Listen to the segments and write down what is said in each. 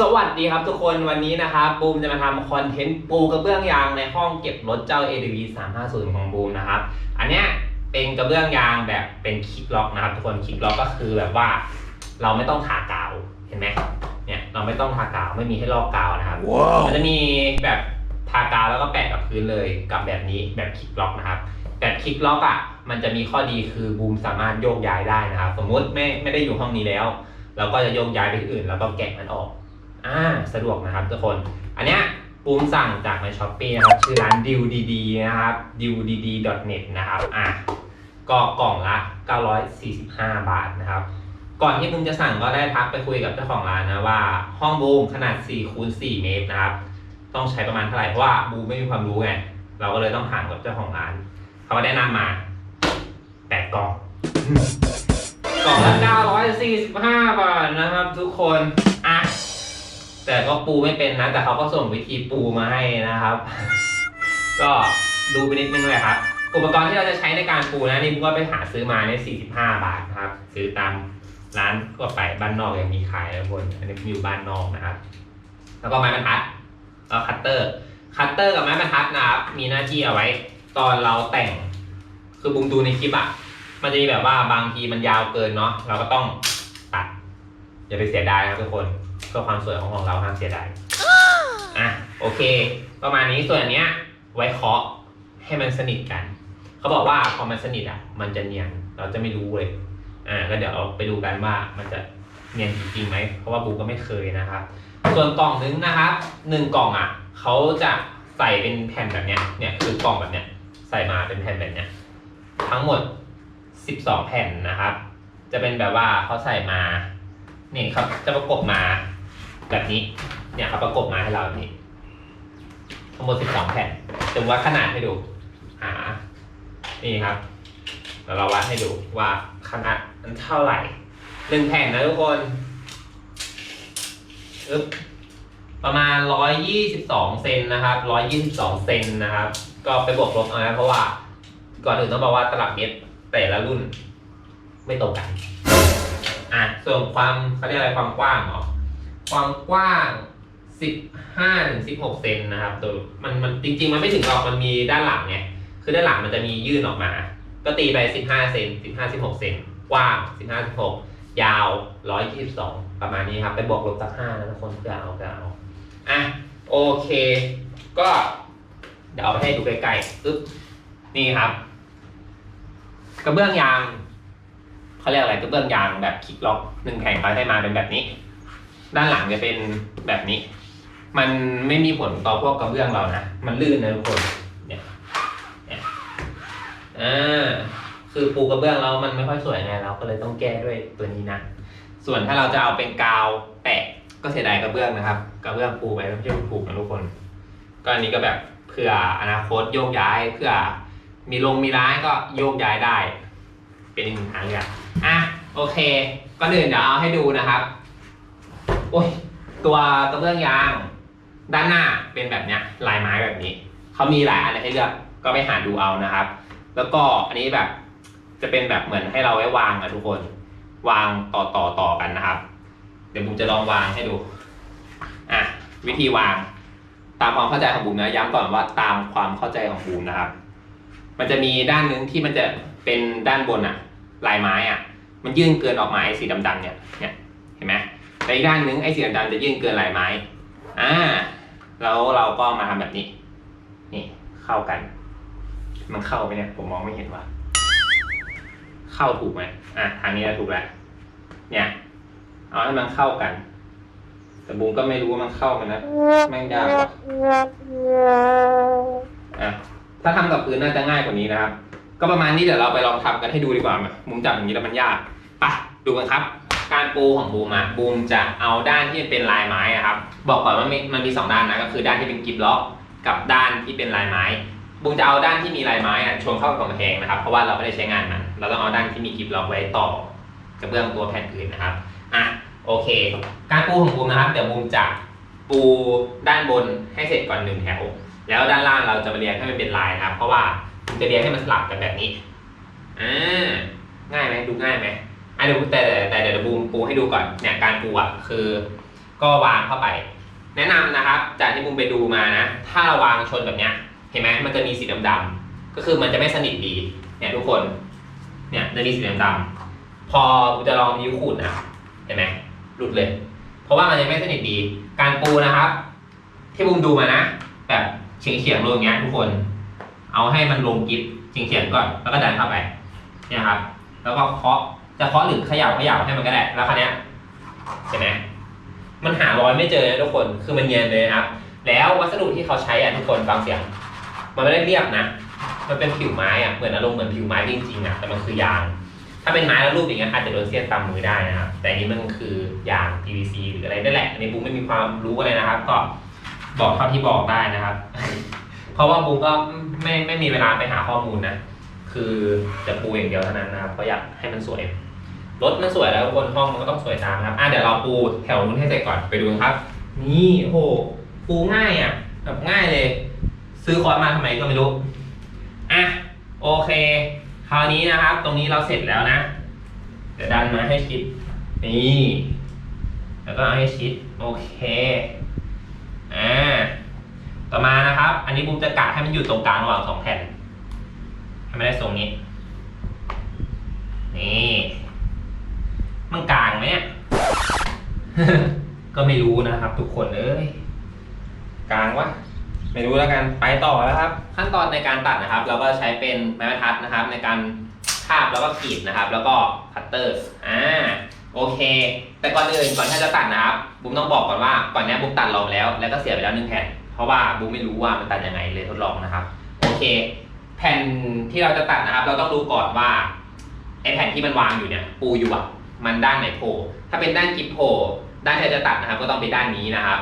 สวัสดีครับทุกคนวันนี้นะครับบูมจะมาทำคอนเทนต์ปูกระเบื้องยางในห้องเก็บรถเจ้า ADV 350 ของบูมนะครับ อันเนี้ยเป็นกระเบื้องยางแบบเป็นคลิกล็อกนะครับทุกคนคลิกล็อกก็คือแบบว่า เราไม่ต้องทากาวเห็นไหมเนี่ยเราไม่ต้องทากาวไม่มีให้ลอกกาวนะครับมันจะมีแบบทากาวแล้วก็แปะกับพื้นเลยกับแบบนี้แบบคลิกล็อกนะครับแบบคลิกล็อกอะมันจะมีข้อดีคือบูมสามารถโยกย้ายได้นะครับ สมมุติไม่ไม่ได้อยู่ห้องนี้แล้ว เราก็จะโยกย้ายไปที่อื่น แล้วก็แกะมันออก อ่าสะดวกนะครับทุกคน อันเนี้ยบูมสั่งจากในช้อปปีนะครับ ชื่อร้านดิวดีๆนะครับดิวดี .net นะครับอะก็กล่องละ 945 บาทนะครับ ก่อนที่บูมจะสั่งก็ได้ทักไปคุยกับเจ้าของร้านนะว่า ห้องบูมขนาด4คูณ4เมตรนะครับ ต้องใช้ประมาณเท่าไหร่เพราะว่าบูมไม่มีความรู้ไงเราก็เลยต้องถามกับเจ้าของร้าน เขาก็แนะนำมาแปดกล่องกล่องละ945 บาทนะครับ ทุกคน แต่ก็ปูไม่เป็นนะ แต่เขาก็ส่งวิธีปูมาให้นะครับ ก็ดูไปนิดนึงเลยครับ อุปกรณ์ที่เราจะใช้ในการปูนะนี่ผมก็ไปหาซื้อมาใน45 บาทครับ ซื้อตามร้านก็ไปบ้านนอกยังมีขายนะทุกคนอันนี้อยู่บ้านนอกนะครับ แล้วก็ไม้บรรทัดแล้วคัตเตอร์ คัตเตอร์กับไม้บรรทัดนะครับ มีหน้าที่เอาไว้ ตอนเราแต่ง คือบุมดูในคลิปอะมันจะมีแบบว่าบางทีมันยาวเกินเนาะ เราก็ต้องตัด อย่าไปเสียดายครับทุกคน เพื่อความสวยของของเราห้ามเสียดายอะโอเค ประมาณนี้ส่วนอันเนี้ย ไว้เคาะให้มันสนิทกัน เขาบอกว่าพอมันสนิทอะ มันจะเนียนเราจะไม่รู้เลยอ่าก็เดี๋ยวเราไปดูกันว่ามันจะเนียนจริงๆไหมเพราะว่าบูมก็ไม่เคยนะครับ ส่วนกล่องนึงนะครับหนึ่งกล่องอะเขาจะใส่เป็นแผ่นแบบเนี้ยเนี่ยคือกล่องแบบเนี้ยใส่มาเป็นแผ่นแบบเนี้ยทั้งหมด12แผ่นนะครับ จะเป็นแบบว่าเขาใส่มานี่ครับจะประกบมา แบบนี้ เนี่ยเขาประกบมาให้เราแบบนี้ ทั้งหมด12แผ่นจะวัดขนาดให้ดู หา นี่ครับเดี๋ยวเราวัดให้ดูว่าขนาดมันเท่าไหร่หนึ่งแผ่นนะทุกคนอึ๊บประมาณ 122 เซนนะครับ 122 เซนนะครับ ก็ไปบวกลบเอานะเพราะว่า ก่อนอื่นต้องบอกว่าตลับเมตรแต่ละรุ่นไม่ตรงกัน อะ ส่วนความเขาเรียกอะไรความกว้างเหรอ ความกว้าง 15ถึง16 เซนนะครับโดยมันมันจริง ๆ มันไม่ถึงหรอกมันมีด้านหลังไงคือด้านหลังมันจะมียื่นออกมา ก็ตีไป 15 เซน15 16 เซนกว้าง 15 16 ยาว 122 ประมาณนี้ครับ ไปบวกลบสัก5นะทุกคนเพื่อเอาเพื่อเอาอะโอเค ก็เดี๋ยวเอาไปให้ดูใกล้ๆอึ๊บนี่ครับ กระเบื้องยางเขาเรียกอะไรกระเบื้องยางแบบคลิกล็อกหนึ่งแผ่นเขาได้มาเป็นแบบนี้ ด้านหลังจะเป็นแบบนี้ มันไม่มีผลต่อพวกกระเบื้องเรานะ มันลื่นนะทุกคน เนี่ย เนี่ยอ่าคือปูกระเบื้องเรามันไม่ค่อยสวยไงเราก็เลยต้องแก้ด้วยตัวนี้นะ ส่วนถ้าเราจะเอาเป็นกาวแปะก็เสียดายกระเบื้องนะครับ กระเบื้องปูไปไม่ใช่ปูนะทุกคน ก็อันนี้ก็แบบเผื่ออนาคตโยกย้ายเพื่อมีลงมีร้ายก็โยกย้ายได้ เป็นอีกหนึ่งทางเลือกอะโอเคก็เดินเดี๋ยวเอาให้ดูนะครับ โอ้ยตัวกระเบื้องยาง ด้านหน้าเป็นแบบเนี้ยลายไม้แบบนี้เขามีหลายอันให้เลือกก็ไปหาดูเอานะครับ แล้วก็อันนี้แบบจะเป็นแบบเหมือนให้เราไว้วางอะทุกคน วางต่อต่อต่อกันนะครับ เดี๋ยวบุมจะลองวางให้ดูอะวิธีวาง ตามความเข้าใจของบูมนะย้ำก่อนว่าตามความเข้าใจของบูมนะครับ มันจะมีด้านนึงที่มันจะเป็นด้านบนอะลายไม้อะมันยื่นเกินออกมาไอ้สีดำๆเนี่ยเนี่ยเห็นไหม แต่อีกด้านหนึ่งไอ้สีดำๆจะยื่นเกินลายไม้อ่าแล้วเราก็มาทำแบบนี้ นี่เข้ากัน มันเข้าไหมเนี่ย ผมมองไม่เห็นว่า เข้าถูกไหมอะทางนี้ถูกแล้วเนี่ยเอาให้มันเข้ากัน แต่บูมก็ไม่รู้ว่ามันเข้ามันนะแม่งยากว่ะอะถ้าทำกับพื้นน่าจะง่ายกว่านี้นะครับ ก็ประมาณนี้เดี๋ยวเราไปลองทำกันให้ดูดีกว่ามุมจับอย่างนี้แล้วมันยากไปดูกันครับ การปูของบูมอะบูมจะเอาด้านที่เป็นลายไม้อะครับ บอกก่อนว่ามันมีสองด้านนะก็คือด้านที่เป็นกิบล็อกกับด้านที่เป็นลายไม้บูมจะเอาด้านที่มีลายไม้อะชนเข้ากับกำแพงนะครับเพราะว่าเราไม่ได้ใช้งานมันเราต้องเอาด้านที่มีกิบล็อกไว้ต่อกระเบื้องตัวแผ่นอื่นนะครับอะโอเค การปูของบูมนะครับเดี๋ยวบูมจะปูด้านบนให้เสร็จก่อนหนึ่งแถวแล้วด้านล่างเราจะมาเรียงให้มันเป็นลายนะครับ เพราะว่าจะเรียงให้มันสลับกันแบบนี้อ่าง่ายไหมดูง่ายไหม อะเดี๋ยวแต่แต่เดี๋ยวบูมปูให้ดูก่อนเนี่ยการปูอะคือก็วางเข้าไป แนะนำนะครับ จากที่บุมไปดูมานะ ถ้าเราวางชนแบบเนี้ยเห็นไหมมันจะมีสีดำๆก็คือมันจะไม่สนิทดีเนี่ยทุกคนเนี่ยจะมีสีดำๆพอบุมจะลองนิ้วขูดนะเห็นไหมหลุดเลย เพราะว่ามันยังไม่สนิทดี การปูนะครับ ที่บุมดูมานะแบบเฉียงเฉียงๆลงอย่างเงี้ยทุกคน เอาให้มันลงกิฟเฉียงเฉียงๆก่อนแล้วก็ดันเข้าไปเนี่ยครับ แล้วก็เคาะ จะเคาะหรือเขย่าเขย่าให้มันก็ได้แล้วคราวเนี้ยเห็นไหมมันหารอยไม่เจอนะทุกคนคือมันเนียนเลยครับ แล้ววัสดุที่เขาใช้อะทุกคนฟังเสียง มันไม่ได้เรียบนะ มันเป็นผิวไม้อะเหมือนอารมณ์เหมือนผิวไม้จริงๆอะแต่มันคือยาง ถ้าเป็นไม้แล้วรูปอย่างเงี้ยอาจจะโดนเสี้ยนตามมือได้นะครับแต่อันนี้มันคือยาง PVC หรืออะไรนั่นแหละอันนี้บูมไม่มีความรู้อะไรนะครับ ก็บอกเท่าที่บอกได้นะครับ เพราะว่าบูมก็ไม่ไม่มีเวลาไปหาข้อมูลนะคือจะปูอย่างเดียวเท่านั้นนะครับเพราะอยากให้มันสวย รถมันสวยแล้วบนห้องมันก็ต้องสวยตามนะครับ อะเดี๋ยวเราปูแถวนู้นให้เสร็จก่อนไปดูครับ นี่โอ้โหปูง่ายอะแบบง่ายเลย ซื้อคอร์สมาทำไมก็ไม่รู้ อะโอเค คราวนี้นะครับ ตรงนี้เราเสร็จแล้วนะ เดี๋ยวดันมาให้ชิด นี่แล้วก็เอาให้ชิด โอเค อ่า ต่อมานะครับ อันนี้บูมจะกะให้มันอยู่ตรงกลางระหว่างสองแผ่น ให้มันได้ทรงนี้ นี่ มันกลางไหมก็ไม่รู้นะครับ ทุกคนเอ้ยกลางวะไม่รู้แล้วกันไปต่อแล้วครับ ขั้นตอนในการตัดนะครับ เราก็ใช้เป็นไม้บรรทัดนะครับ ในการคาบแล้วก็กรีดนะครับ แล้วก็คัตเตอร์อ่าโอเค แต่ก่อนอื่นก่อนที่จะตัดนะครับบุ้มต้องบอกก่อนว่าก่อนนี้บุ้มตัดลองแล้ว แล้วก็เสียไปแล้วหนึ่งแผ่นเพราะว่าบุ้มไม่รู้ว่ามันตัดยังไงเลยทดลองนะครับ โอเค แผ่นที่เราจะตัดนะครับ เราต้องรู้ก่อนว่าไอแผ่นที่มันวางอยู่เนี่ย ปูอยู่อะ มันด้านไหนโผล่ถ้าเป็นด้านกิฟโผล่ด้านที่จะตัดนะครับ ก็ต้องเป็นด้านนี้นะครับ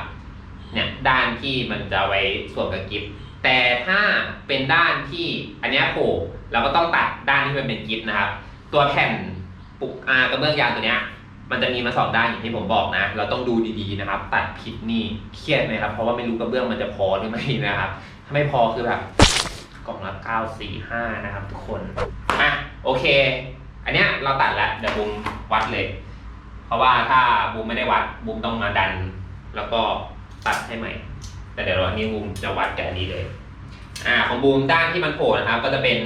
เนี่ยด้านที่มันจะไว้ส่วมกับกิฟแต่ถ้าเป็นด้านที่อันนี้โผล่เราก็ต้องตัดด้านที่มันเป็นกิฟนะครับ ตัวแผ่นปุกอากระเบื้องยางตัวเนี้ยมันจะมีมาสองด้านอย่างที่ผมบอกนะ เราต้องดูดีๆนะครับ ตัดผิดนี่เครียดไหมครับเพราะว่าไม่รู้กระเบื้องมันจะพอหรือไม่นะครับ ถ้าไม่พอคือแบบกล่องละ9 4 5 นะครับทุกคนอะโอเค อันเนี้ยเราตัดแล้วเดี๋ยวบูมวัดเลย เพราะว่าถ้าบูมไม่ได้วัดบูมต้องมาดัน แล้วก็ตัดให้ใหม่ แต่เดี๋ยวอันนี้บูมจะวัดกับอันนี้เลยอ่าของบูมด้านที่มันโผล่นะครับ ก็จะเป็น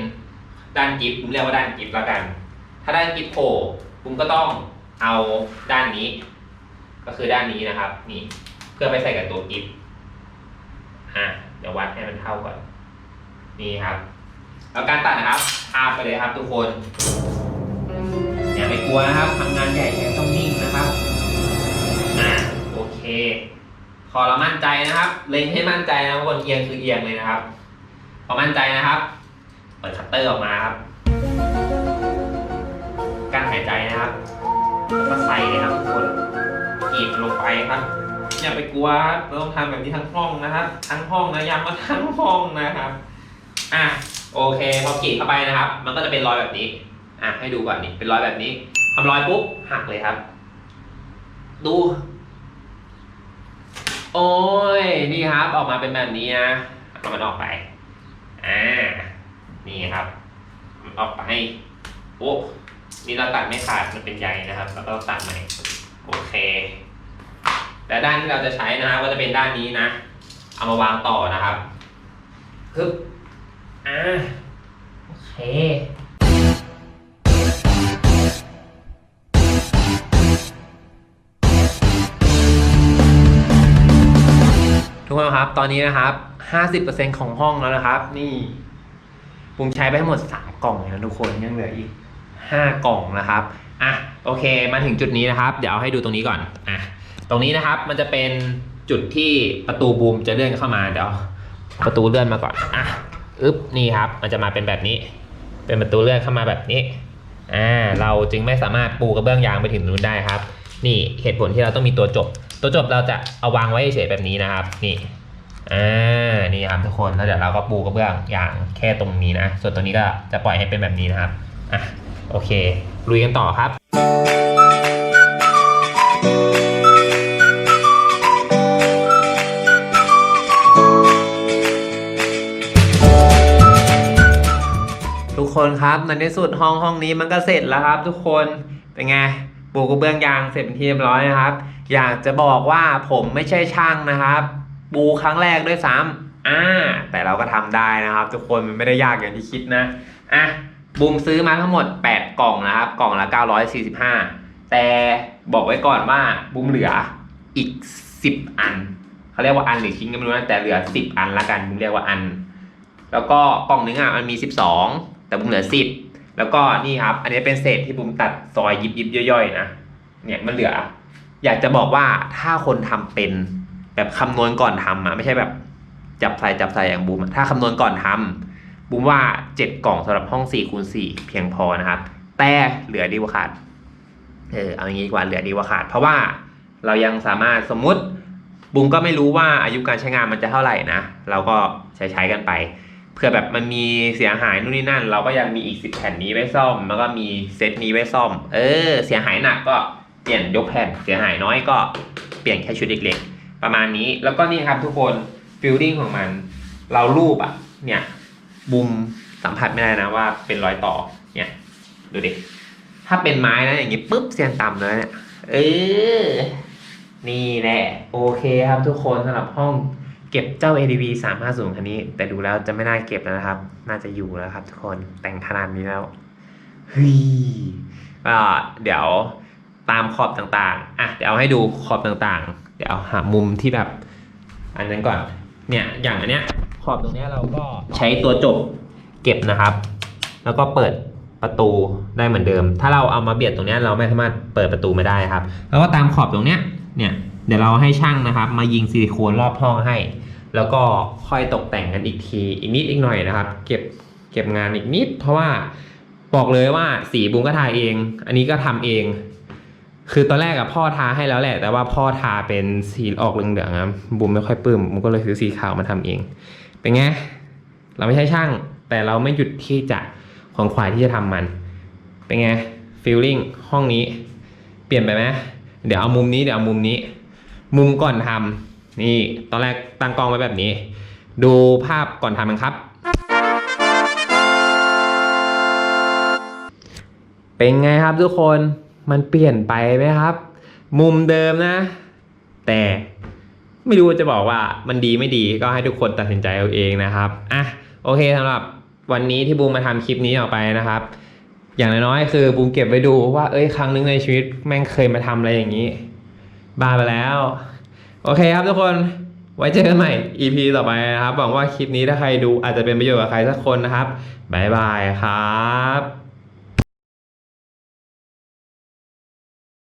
ด้านกิฟบูมเรียกว่าด้านกิฟแล้วกัน ถ้าด้านกิฟโผล่บูมก็ต้องเอาด้านนี้ ก็คือด้านนี้นะครับ นี่เพื่อไปใส่กับตัวกิฟอะเดี๋ยววัดให้มันเท่าก่อนนี่ครับแล้วการตัดนะครับทาไปเลยครับทุกคน อย่าไปกลัวนะครับทำงานใหญ่เนี่ต้องนิ่งนะครับอ่าโอเค พอเรามั่นใจนะครับ เล็งให้มั่นใจนะว่าบนเอียงคือเอียงเลยนะครับ พอมั่นใจนะครับ เปิดคัตเตอร์ออกมาครับการหายใจนะครับแล้วก็ใส่เลยครับทุกคนกรีดลงไปครับอย่าไปกลัวครับเราต้องทำแบบนี้ทั้งห้องนะครับทั้งห้องนะย้ำว่าทั้งห้องนะครับอะโอเคพอกรีดเข้าไปนะครับ มันก็จะเป็นรอยแบบนี้ อะให้ดูก่อนนี่เป็นรอยแบบนี้ทำรอยปุ๊บหักเลยครับ ดู โอ้ยนี่ครับออกมาเป็นแบบนี้นะเอามันออกไปอ่านี่ครับออกไปโอ้นี่เราตัดไม่ขาดมันเป็นใยนะครับ แล้วก็ตัดใหม่โอเค แต่ด้านที่เราจะใช้นะครับก็จะเป็นด้านนี้นะ เอามาวางต่อนะครับฮึบอ่าโอเค กคนครับ ตอนนี้นะครับ50%ของห้องแล้วนะครับ นี่ปุงใช้ไปทั้งหมด3กล่องแล้วทุกคนยังเหลืออีก5กล่องนะครับอะโอเคมาถึงจุดนี้นะครับ เดี๋ยวเอาให้ดูตรงนี้ก่อนอะตรงนี้นะครับมันจะเป็นจุดที่ประตูบูมจะเลื่อนเข้ามาเดี๋ยวประตูเลื่อนมาก่อนอะอึ๊บนี่ครับ มันจะมาเป็นแบบนี้ เป็นประตูเลื่อนเข้ามาแบบนี้อ่าเราจึงไม่สามารถปูกระเบื้องยางไปถึงนู้นได้ครับ นี่เหตุผลที่เราต้องมีตัวจบ ตัวจบเราจะเอาวางไว้เฉยแบบนี้นะครับ นี่อ่านี่ครับทุกคนแล้วเดี๋ยวเราก็ปูกระเบื้องอย่างแค่ตรงนี้นะ ส่วนตรงนี้ก็จะปล่อยให้เป็นแบบนี้นะครับอะโอเคลุยกันต่อครับทุกคนครับในที่สุดห้องห้องนี้มันก็เสร็จแล้วครับ ทุกคนเป็นไงปูกระเบื้องยางเสร็จเป็นที่เรียบร้อยนะครับ อยากจะบอกว่าผมไม่ใช่ช่างนะครับ ปูครั้งแรกด้วยซ้ำอ่าแต่เราก็ทำได้นะครับ ทุกคนมันไม่ได้ยากอย่างที่คิดนะอะบูมซื้อมาทั้งหมด 8 กล่องนะครับ กล่องละ 945 แต่บอกไว้ก่อนว่าบูมเหลืออีก 10 อันเขาเรียกว่าอันหรือชิ้นก็ไม่รู้นะแต่เหลือ 10 อันละกันบูมเรียกว่าอัน แล้วก็กล่องนึงอะมันมี 12 แต่บูมเหลือ 10 แล้วก็นี่ครับ อันนี้เป็นเศษที่บูมตัดซอยยิบยิบย่อยๆนะเนี่ยมันเหลือ อยากจะบอกว่าถ้าคนทำเป็นแบบคำนวณก่อนทำอะไม่ใช่แบบจับใส่จับใส่อย่างบูมถ้าคำนวณก่อนทำบูมว่าเจ็ดกล่องสำหรับห้องสี่คูณสี่เพียงพอนะครับ แต่เหลือดีกว่าขาดเออเอาอย่างนี้ดีกว่าเหลือดีกว่าขาด เพราะว่าเรายังสามารถสมมุติบูมก็ไม่รู้ว่าอายุการใช้งานมันจะเท่าไหร่นะ เราก็ใช้ใช้กันไป เพื่อแบบมันมีเสียหายนู่นนี่นั่น เราก็ยังมีอีกสิบแผ่นนี้ไว้ซ่อม แล้วก็มีเซตนี้ไว้ซ่อม เออ เสียหายหนักก็ เปลี่ยนยกแผ่นเสียหายน้อยก็เปลี่ยนแค่ชุดเล็กๆ ประมาณนี้แล้วก็นี่ครับทุกคนฟิลลิ่งของมัน เรารูปอะเนี่ยบุมสัมผัสไม่ได้นะว่าเป็นรอยต่อเนี่ยดูดิถ้าเป็นไม้นะอย่างงี้ปุ๊บเสียงต่ำเลยเนี่ยเออนี่แหละโอเคครับทุกคนสำหรับห้องเก็บเจ้า ADV 350คันนี้ แต่ดูแล้วจะไม่น่าเก็บแล้วนะครับ น่าจะอยู่แล้วครับทุกคนแต่งขนาดนี้แล้วเฮ้ยก็เดี๋ยว ตามขอบต่างๆ อะเดี๋ยวเอาให้ดูขอบต่างๆ เดี๋ยวเอาหามุมที่แบบ อันนั้นก่อน เนี่ยอย่างอันเนี้ยขอบตรงเนี้ยเราก็ใช้ตัวจบเก็บนะครับ แล้วก็เปิดประตูได้เหมือนเดิม ถ้าเราเอามาเบียดตรงเนี้ยเราไม่สามารถเปิดประตูไม่ได้ครับ แล้วก็ตามขอบตรงเนี้ย เนี่ยเดี๋ยวเราให้ช่างนะครับ มายิงซิลิโคนรอบห้องให้ แล้วก็ค่อยตกแต่งกันอีกทีอีกนิดอีกหน่อยนะครับ เก็บเก็บงานอีกนิด เพราะว่าบอกเลยว่าสีบุ้งก็ทาเอง อันนี้ก็ทำเอง คือตอนแรกอะพ่อทาให้แล้วแหละ แต่ว่าพ่อทาเป็นสีออกเหลืองๆนะบุ้มไม่ค่อยปลื้มบุ้มก็เลยซื้อสีขาวมาทำเอง เป็นไง เราไม่ใช่ช่าง แต่เราไม่หยุดที่จะขวนขวายที่จะทำมัน เป็นไงฟีลลิ่งห้องนี้ เปลี่ยนไปไหมเดี๋ยวเอามุมนี้เดี๋ยวเอามุมนี้ มุมก่อนทำนี่ตอนแรกตั้งกล้องไว้แบบนี้ ดูภาพก่อนทำกันครับ เป็นไงครับทุกคน มันเปลี่ยนไปไหมครับ มุมเดิมนะ แต่ไม่รู้จะบอกว่ามันดีไม่ดีก็ให้ทุกคนตัดสินใจเอาเองนะครับอะโอเคสำหรับวันนี้ที่บูมมาทำคลิปนี้ออกไปนะครับ อย่างน้อยๆคือบูมเก็บไว้ดูว่าเอ้ยครั้งหนึงในชีวิตแม่งเคยมาทำอะไรอย่างนี้บ้าไปแล้ว โอเคครับทุกคนไว้เจอกันใหม่ EP ต่อไปนะครับหวังว่าคลิปนี้ถ้าใครดูอาจจะเป็นประโยชน์กับใครสักคนนะครับบ๊ายบายครับ